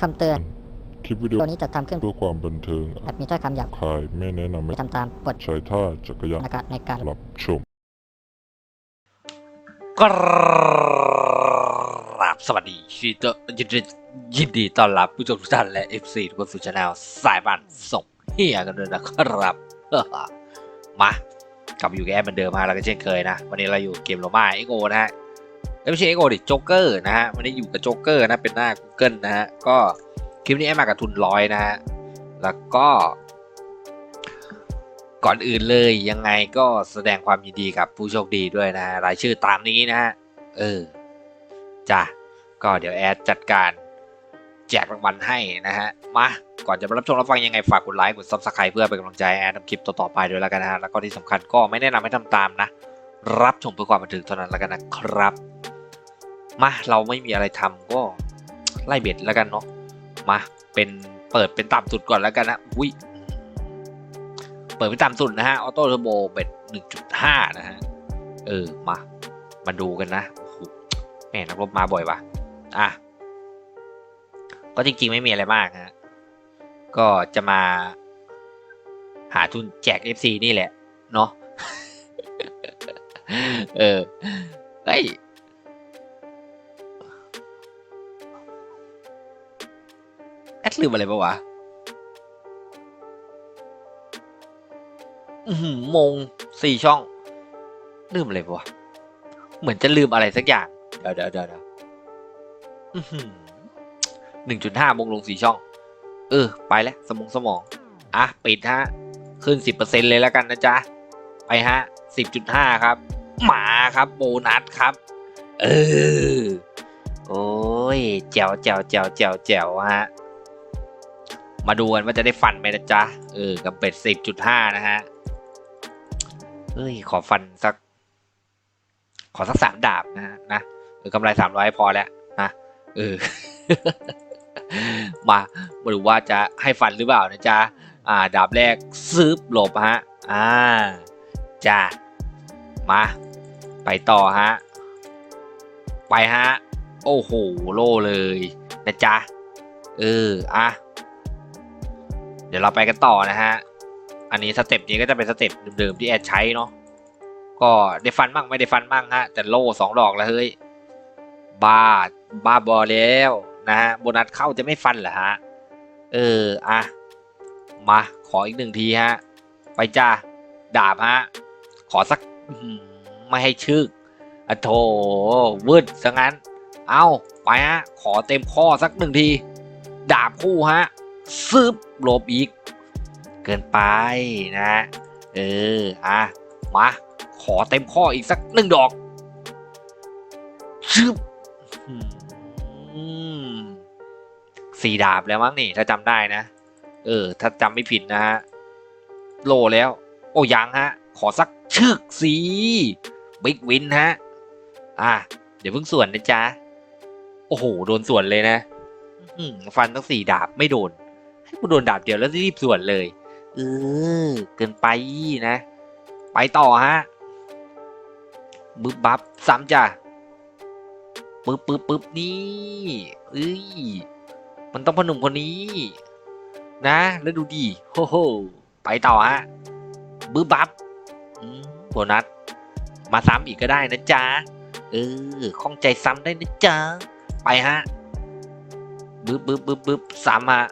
คำเตือน คลิปวิดีโอตัวนี้จะทำขึ้นเพื่อความบันเทิงอาจมีถ้อยคำหยาบคายไม่แนะนำให้ไม่ทำตามบทใช้ท่าจักรยานนะครับในการรับชมกราบสวัสดียินดียินดียินดีต้อนรับผู้ชมทุกท่านและ FC ทุกคนสู่ช anel สายบ้านส่งเฮียกันด้วยนะครับ มากลับอยู่แอปเหมือนเดิมฮะแล้วก็เช่นเคยนะ วันนี้เราอยู่เกมโรมาเอ็กโอนะฮะไม่ใช่เอ็กโอดิโจ๊กเกอร์นะฮะวันนี้อยู่กับโจ๊กเกอร์นะเป็นหน้า Google นะฮะก็คลิปนี้แอมากับทุนร้อยนะฮะแล้วก็ ก่อนอื่นเลยยังไงก็แสดงความยินดีกับผู้โชคดีด้วยนะฮะรายชื่อตามนี้นะฮะเออจ้ะก็เดี๋ยวแอดจัดการ แจกรางวัลให้นะฮะ มา ก่อนจะมารับชมรับฟังยังไงฝากกดไลค์กดซับสไครต์เพื่อเป็นกำลังใจแอดทำคลิปต่อๆไปด้วยแล้วกันนะฮะ แล้วก็ที่สำคัญก็ไม่แนะนำให้ทำตามนะ รับชมเพื่อความบันเทิงเท่านั้นแล้วกันนะครับ มาเราไม่มีอะไรทำก็ไล่เบ็ดแล้วกันเนาะ มาเป็นเปิดเป็นต่ำสุดก่อนแล้วกันนะอุ้ยเปิดไปต่ำสุดนะฮะ ออโต้เทอร์โบเบ็ด1.5 นะฮะ เออ มา มาดูกันนะแม่นักรบมาบ่อยว่ะอะ ก็จริงๆไม่มีอะไรมากฮะก็จะมาหาทุนแจก FC นี่แหละ เนาะเออเฮ้ยแอดลืมอะไรปะวะมงสี่ช่อง ลืมอะไรปะวะ เหมือนจะลืมอะไรสักอย่าง เดี๋ยวเดี๋ยวเดี๋ยว เดี๋ยวหนึ่งจุดห้ามงลงสี่ช่อง เออ ไปแล้ว สมองสมอง อะ ปิดฮะ ขึ้นสิบเปอร์เซ็นเลยแล้วกันนะจ๊ะ ไปฮะสิบจุดห้าครับ หมาครับโบนัสครับ เออ โอ้ยแจ๋วแจ๋วแจ๋วแจ๋วแจ๋วฮะ มาดูกันว่าจะได้ฟันไหมนะจ๊ะ เออ กับเป็ดสิบจุดห้านะฮะ เอ้ย ขอฟันสัก ขอสักสามดาบนะฮะนะเออกำไรสามร้อยพอแล้วนะเออ มามาดูว่าจะให้ฟันหรือเปล่านะจ๊ะอ่าดาบแรกซึบหลบฮะอ่าจ้ามาไปต่อฮะไปฮะโอ้โหโล่เลยนะจ๊ะเอออะเดี๋ยวเราไปกันต่อนะฮะอันนี้สเต็ปนี้ก็จะเป็นสเต็ปเดิมๆที่แอดใช้เนาะก็ได้ฟันบ้างไม่ได้ฟันบ้างฮะแต่โล่สองดอกแล้วเฮ้ยบ้าบ้าบอแล้ว นะฮะโบนัสเข้าจะไม่ฟันเหรอฮะ เออ อะ มา ขออีกหนึ่งทีฮะ ไปจ้า ดาบฮะ ขอสักไม่ให้ชึกอะโถวืดซะงั้น เอาไปฮะ ขอเต็มข้อสักหนึ่งที ดาบคู่ฮะ ซึบหลบอีก เกินไปนะ เออ อะ มา ขอเต็มข้ออีกสักหนึ่งดอกชึบ มสี่ดาบแล้วมั้งนี่ ถ้าจำได้นะ เออ ถ้าจำไม่ผิดนะฮะ โลแล้ว โอ้ยังฮะ ขอสักชึกสีบิ๊กวินฮะ อะ เดี๋ยวเพิ่งส่วนนะจ๊ะ โอ้โห โดนส่วนเลยนะ อืมฟันตั้งสี่ดาบไม่โดน ให้กูโดนดาบเดียวแล้วรีบส่วนเลย เออ เกินไปนะ ไปต่อฮะบึบบับซ้ำจ้ะ ปึ๊บปึ๊บปึ๊บนี่เอ้ยมันต้องพนุ่มคนนี้ นะ แล้วดูดีโฮโฮไปต่อฮะบึบบับโบนัสมาซ้ำอีกก็ได้นะจ๊ะเออข้องใจซ้ำได้นะจ๊ะไปฮะบึ๊บบึ๊บบึ๊บบึ๊บซ้ำฮะ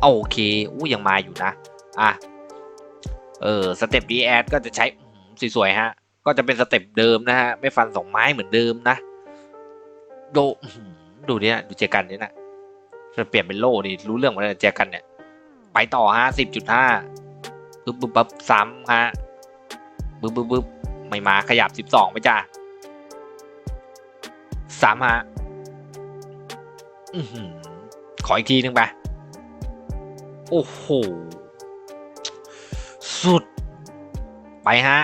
โอเคอู้ยังมาอยู่นะ อะ เออ สเต็ปดีแอดก็จะใช้สวยๆฮะ ก็จะเป็นสเต็ปเดิมนะฮะ ไม่ฟันสองไม้เหมือนเดิมนะ โดดูเนี่ยดูเจกันเนี่ยนะจะเปลี่ยนเป็นโล่นี่รู้เรื่องหมดเลยเจกันเนี่ย ไปต่อฮะสิบจุดห้าปึ๊บปึ๊บปึ๊บซ้ำฮะปึ๊บปึ๊บปึ๊บไม่มาขยับสิบสองไปจ้าสามฮะขออีกทีหนึ่งไป โอ้โห สุด ไปฮะ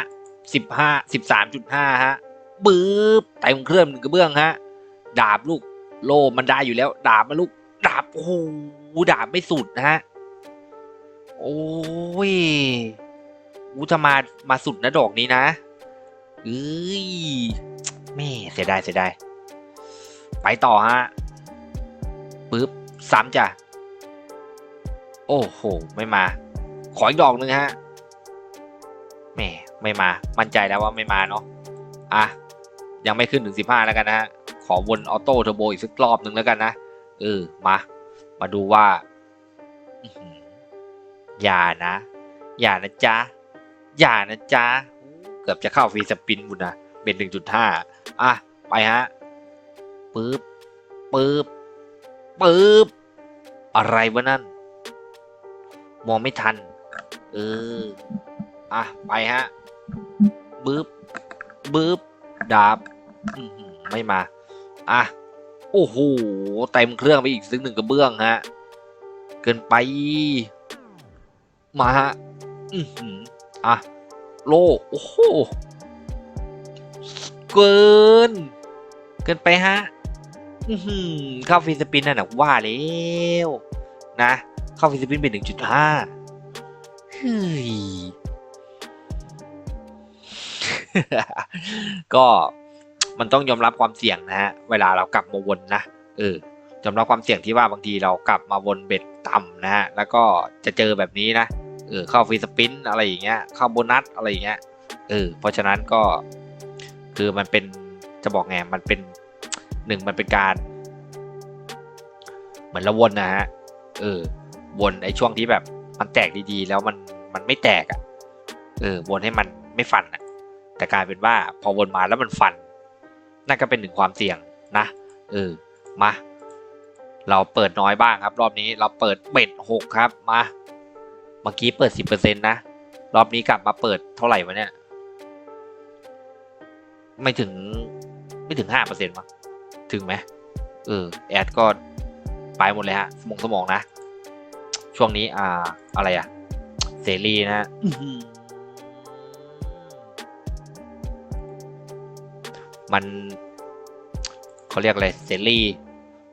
สิบห้าสิบสามจุดห้าฮะบึ๊บเต็มเครื่องหนึ่งกระเบื้องฮะ ดาบลูกโลมันได้อยู่แล้ว ดาบมาลูก ดาบโอ้โหดาบไม่สุดนะฮะ โอ้ยอู้ถ้ามามาสุดนะดอกนี้นะเอ้ยแม่เสียดายเสียดายไปต่อฮะปึ๊บสามจ้ะ โอ้โห ไม่มา ขออีกดอกหนึ่งฮะแม่ ไม่มา มั่นใจแล้วว่าไม่มาเนาะอะยังไม่ขึ้นถึงสิบห้าแล้วกันนะฮะ ขอวนออโต้เทอร์โบอีกสักรอบหนึ่งแล้วกันนะ เออ มา มาดูว่าอื้อหืออย่านะ อย่านะจ๊ะ อย่านะจ๊ะ เกือบจะเข้าฟรีสปินบุญนะเป็นหนึ่งจุดห้าอะ ไปฮะ ปึ๊บ ปึ๊บ ปึ๊บ อะไรวะนั่น มองไม่ทัน เออ อะ ไปฮะ บึ๊บบึ๊บดาบไม่มา อะ โอ้โห เต็มเครื่องไปอีกซึ่งหนึ่งกระเบื้องฮะ เกินไป มาฮะ อืออะ โล โอ้โห เกิน เกินไปฮะ อือหือเข้าฟิลิปินนั่นนะว่าแล้วนะ เข้าฟิลิปินเป็นหนึ่งจุดห้าเฮ้ย ก็มันต้องยอมรับความเสี่ยงนะฮะเวลาเรากลับมาวนนะเออยอมรับความเสี่ยงที่ว่าบางทีเรากลับมาวนเบ็ดต่ำนะฮะแล้วก็จะเจอแบบนี้นะเออเข้าฟรีสปินอะไรอย่างเงี้ยเข้าโบนัสอะไรอย่างเงี้ยเออเพราะฉะนั้นก็คือมันเป็นจะบอกไงมันเป็นหนึ่งมันเป็นการ เหมือนละวนนะฮะเออวนไอ้ช่วงที่แบบมันแตกดีๆ แล้วมันมันไม่แตกอะ่ะเออวนให้มันไม่ฟันอะ่ะ แต่กลายเป็นว่าพอวนมาแล้วมันฟัน นั่นก็เป็นหนึ่งความเสี่ยงนะเออมา เราเปิดน้อยบ้างครับ รอบนี้เราเปิดเบ็ดหกครับมาเมื่อกี้เปิดสิบเปอร์เซ็นต์นะ รอบนี้กลับมาเปิดเท่าไหร่วะเนี่ย ไม่ถึงไม่ถึงห้าเปอร์เซ็นต์มั้งถึงไหมเออแอดก็ไปหมดเลยฮะ สมองสมองนะ ช่วงนี้อ่าอะไรอะเสรีนะฮะ มันเขาเรียกอะไรเสรี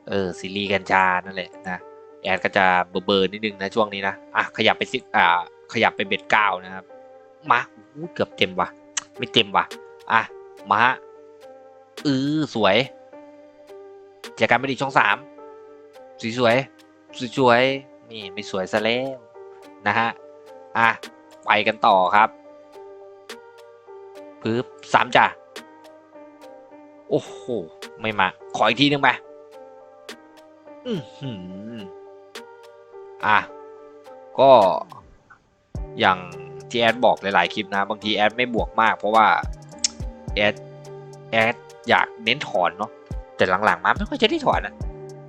เออซีรีกัญชานั่นแหละนะแอดก็จะเบอร์เบอร์นิดนึงนะช่วงนี้นะอะขยับไปสิอ่าขยับไปเบ็ดเก้านะครับมาเกือบเต็มว่ะ ไม่เต็มว่ะอะมาเออสวยจอกันไม่ดีช่องสามสวยสวยสวยสวยนี่ไม่สวยซะแล้วนะฮะอะไปกันต่อครับปึ๊บสามจ้ะ โอ้โห ไม่มา ขออีกทีนึงไปอือหืออะ ก็อย่างที่แอดบอกหลายๆคลิปนะ บางทีแอดไม่บวกมาก เพราะว่าแอดแอดอยากเน้นถอนเนาะแต่หลังๆมาไม่ค่อยจะได้ถอนอะ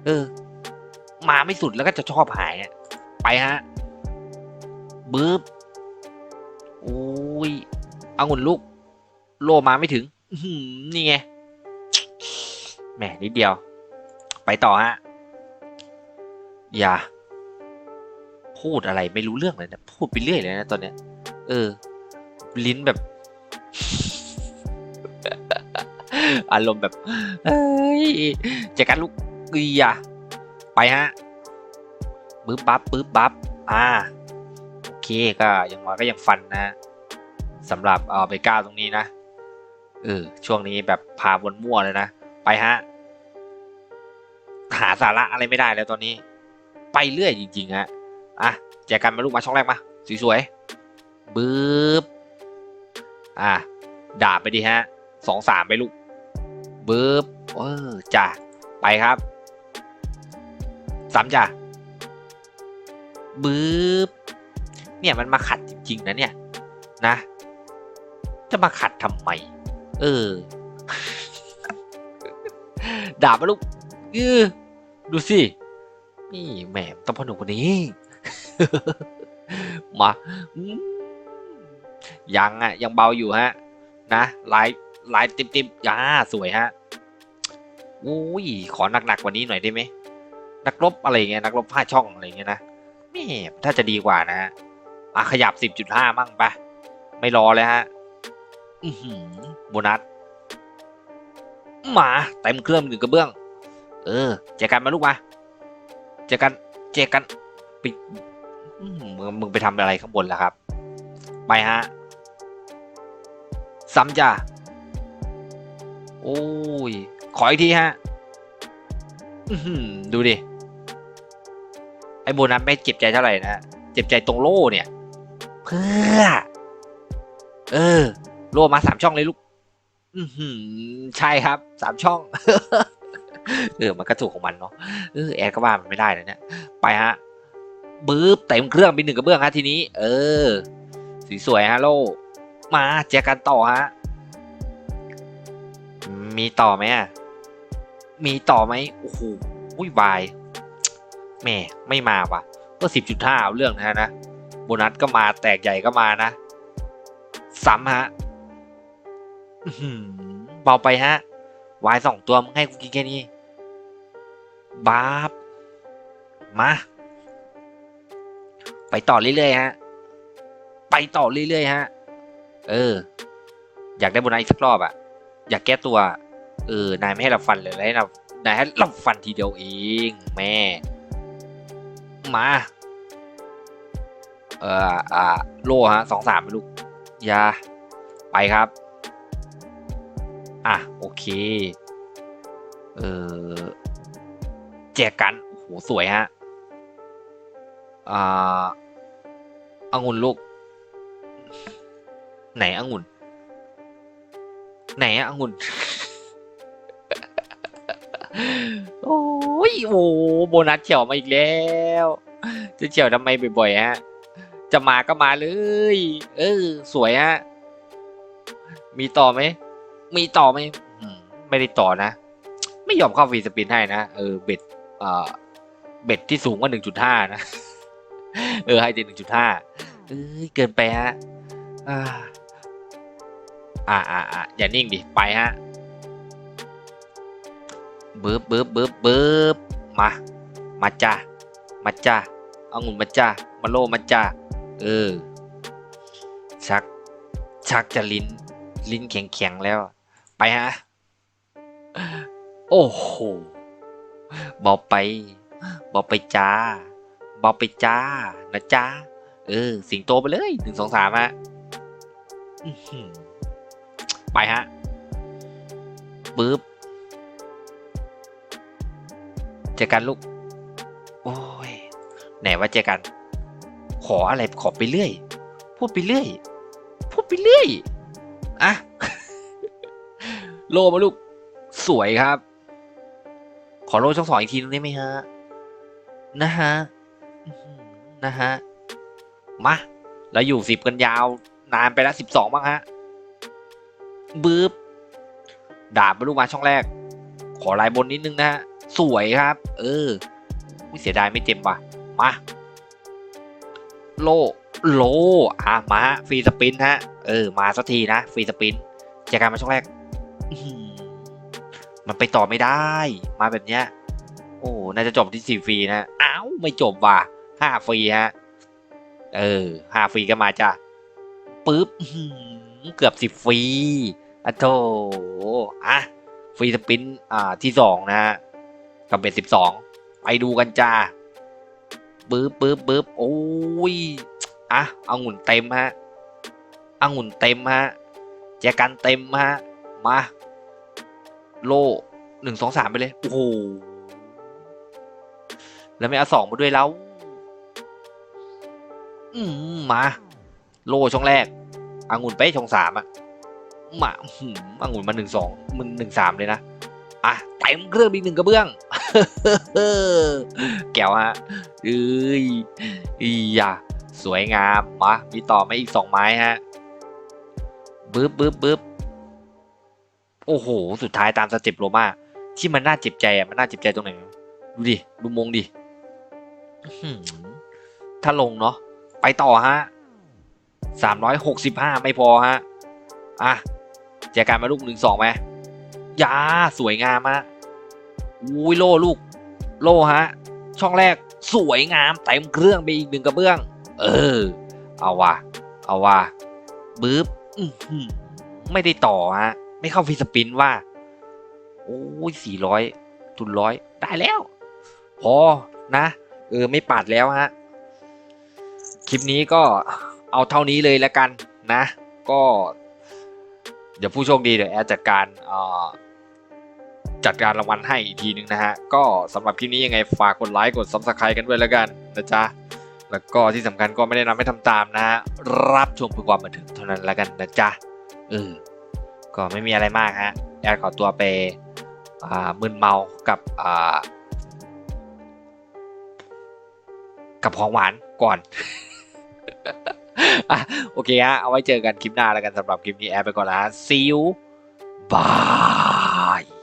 เออ มาไม่สุดแล้วก็จะชอบหายอะไปฮะบึ๊บโอ้ยเอางุ่นลูก โลมาไม่ถึงนี่ไง แหมนิดเดียว ไปต่อฮะ อย่า พูดอะไรไม่รู้เรื่องเลยนะพูดไปเรื่อยเลยนะตอนเนี้ย เออ ลิ้นแบบ อารมณ์แบบเอ้ยจอกันลูกเอียไปฮะปึ๊บบับปึ๊บบับอ่าโอเคก็อย่างน้อยก็ยังฟันนะฮะสำหรับเออเบก้าตรงนี้นะเออช่วงนี้แบบพาวนมั่วเลยนะ ไปฮะ หาสาระอะไรไม่ได้แล้วตอนนี้ ไปเรื่อยจริง ๆ ฮะ อะ แจกกันมาลูกมาช่องแรกมา สวยๆบึ๊บ อะ ดาบไปดีฮะ สองสามไปลูกบึ๊บ เออจ้ะ ไปครับสามจ้ะบึ๊บ เนี่ยมันมาขัดจริง ๆ นะเนี่ย นะ จะมาขัดทำไม เออ ดาบมาลูกเออดูสินี่แหมต้องพนุ่มคนนี้ มายังอะ ยังเบาอยู่ฮะ นะลายลายติมติมๆอ่าสวยฮะอุ้ยขอหนักๆกกว่านี้หน่อยได้ไหมนักรบอะไรเงี้ยนักรบผ้าช่องอะไรเงี้ยนะแม่ถ้าจะดีกว่านะฮะอะขยับสิบจุดห้ามั่งปะไม่รอเลยฮะ อือหือโบนัส มาเต็มเครื่องหนึ่งกระเบื้อง เออเจอกันมาลูกมาเจอกันเจอกันไปมมึงมึงไปทำอะไรข้างบนล่ะครับ ไปฮะซ้ำจ้ะโอ้ย ขออีกทีฮะดูดิ ไอ้โบนัสไม่เจ็บใจเท่าไหร่นะเจ็บใจตรงโล่เนี่ย เพื่อ เออ โล่มาสามช่องเลยลูก อือหือใช่ครับสามช่อง เออมันก็ถูกของมันเนาะเออแอดก็ว่ามันไม่ได้นะเนี่ยไปฮะบื้บเต็มเครื่องไปหนึ่งกระเบื้องฮะทีนี้ เออสีสวยฮะโลมาเจอกันต่อฮะมีต่อไหมอะมีต่อไหมโอ้โหอุ้ยวายแม่ไม่มาว่ะ ก็สิบจุดห้าเอาเรื่องนะฮะนะโบนัสก็มาแตกใหญ่ก็มานะซ้ำฮะ อื้อหือเบาไปฮะ วายสองตัวมึงให้กูกินแค่นี้บาบมา ไปต่อเรื่อยๆฮะ ไปต่อเรื่อยๆฮะ เออ อยากได้โบนัสอีกสักรอบอะอยากแก้ตัว เออ นายไม่ให้เราฟันเลยให้เรานายให้เราฟันทีเดียวเองแม่ มา เอออ่า โล่ฮะสองสามลูกยา ไปครับ อะ โอเค เออแจกกันโหสวยฮะ อ่าองุ่นลูก ไหนองุ่น ไหนอะองุ่น โอ้ยโอ้โบนัสเฉียวมาอีกแล้ว จะเฉียวทำไมบ่อยๆฮะ จะมาก็มาเลย เออ สวยฮะ มีต่อไหม มีต่อไหมอืมไม่ได้ต่อนะ ไม่ยอมเข้าฟรีสปินให้นะเออเบ็ดเอ่อเบ็ดที่สูงกว่าหนึ่งจุดห้านะ เออให้ถึงหนึ่งจุดห้าเอ้ยเกินไปฮะอ่าอ่าอ่าอ่าอย่านิ่งดิไปฮะบึบบึบบึบบึบมา มาจ้ามาจ้าเอางุ่นมาจ้ามาโลมาจ้าเออชักชักจะลิ้น ลิ้นแข็งแข็งๆแล้ว ไปฮะ โอ้โหเบาไปเบาไปจ้าเบาไปจ้า นะจ้า เออ สิงโตไปเลยหนึ่งสองสามฮะไปฮะปึ๊บเจอกันลูก โอ้ย ไหนว่าเจอกัน ขออะไรขอไปเรื่อย พูดไปเรื่อย พูดไปเรื่อย อะ โลมาลูก สวยครับ ขอโลช่องสองอีกทีนึงได้ไหมฮะ นะฮะ นะฮะ มาเราอยู่สิบกันยาว นานไปแล้วสิบสองบ้างฮะบึ๊บดาบมาลูกมาช่องแรก ขอลายบนนิดนึงนะฮะ สวยครับ เอออุ๊ยเสียดายไม่เต็มว่ะ มา โล โล อะมาฮะฟรีสปินฮะ เออ มาสักทีนะ ฟรีสปินจอกันมาช่องแรก มันไปต่อไม่ได้ มาแบบเนี้ย โอ้น่าจะจบที่สี่ฟรีนะอ้าวไม่จบว่ะห้าฟรีฮะ เออห้าฟรีก็มาจ้ะปึ๊บเกือบสิบฟรีอะโถอะฟรีสปินอ่าที่สองนะฮะกับเบ็ดสิบสองไปดูกันจ้าปึ๊บปึ๊บปึ๊บโอ้ยอะเอางุ่นเต็มฮะเอางุ่นเต็มฮะแจกันเต็มฮะ มา โลหนึ่งสองสามไปเลย โอ้โห แล้วไม่เอาสองมาด้วยแล้ว อืมมา โลช่องแรกอางุ่นไปช่องสามอะมาอื้อหืออางุ่นมาหนึ่งสองมึงหนึ่งสามเลยนะ อะเต็มเครื่องอีกหนึ่งกระเบื้อง แก้วฮะเอ้ยอียาสวยงามมามีต่อมาอีกสองไม้ฮะบึ๊บบึ๊บบึ๊บ โอ้โห สุดท้ายตามสเต็ปโรมาที่มันน่าเจ็บใจอะมันน่าเจ็บใจตรงไหนดูดิดูมงดิถ้าลงเนาะไปต่อฮะสามร้อยหกสิบห้าไม่พอฮะอะแจกันมาลูกหนึ่งสองไหมยาสวยงามฮะอุ้ยโล่ลูก โล่ฮะ ช่องแรกสวยงามเต็มเครื่องไปอีกหนึ่งกระเบื้อง เออ เอาว่ะ เอาว่ะบึ๊บอื้อไม่ได้ต่อฮะ ไม่เข้าฟิสปินว่า โอ้ยสี่ร้อยทุนร้อยได้แล้ว พอนะ เออ ไม่ปัดแล้วฮะ คลิปนี้ก็เอาเท่านี้เลยแล้วกันนะ ก็ เดี๋ยวผู้โชคดีเดี๋ยวแอดจัดการจัดการรางวัลให้อีกทีนึงนะฮะ ก็สำหรับคลิปนี้ยังไงฝากกดไลค์กด subscribe กันด้วยแล้วกันนะจ๊ะแล้วก็ที่สำคัญก็ไม่ได้นำให้ทำตามนะฮะ รับชมเพื่อความบันเทิงเท่านั้นแล้วกันนะจ๊ะเออ ก็ไม่มีอะไรมากฮะแอดขอตัวไปมึนเมากับอ่ากับของหวานก่อนอโอเคฮะ เอาไว้เจอกันคลิปหน้าแล้วกันสำหรับคลิปนี้แอดไปก่อนแล้วฮะ see you bye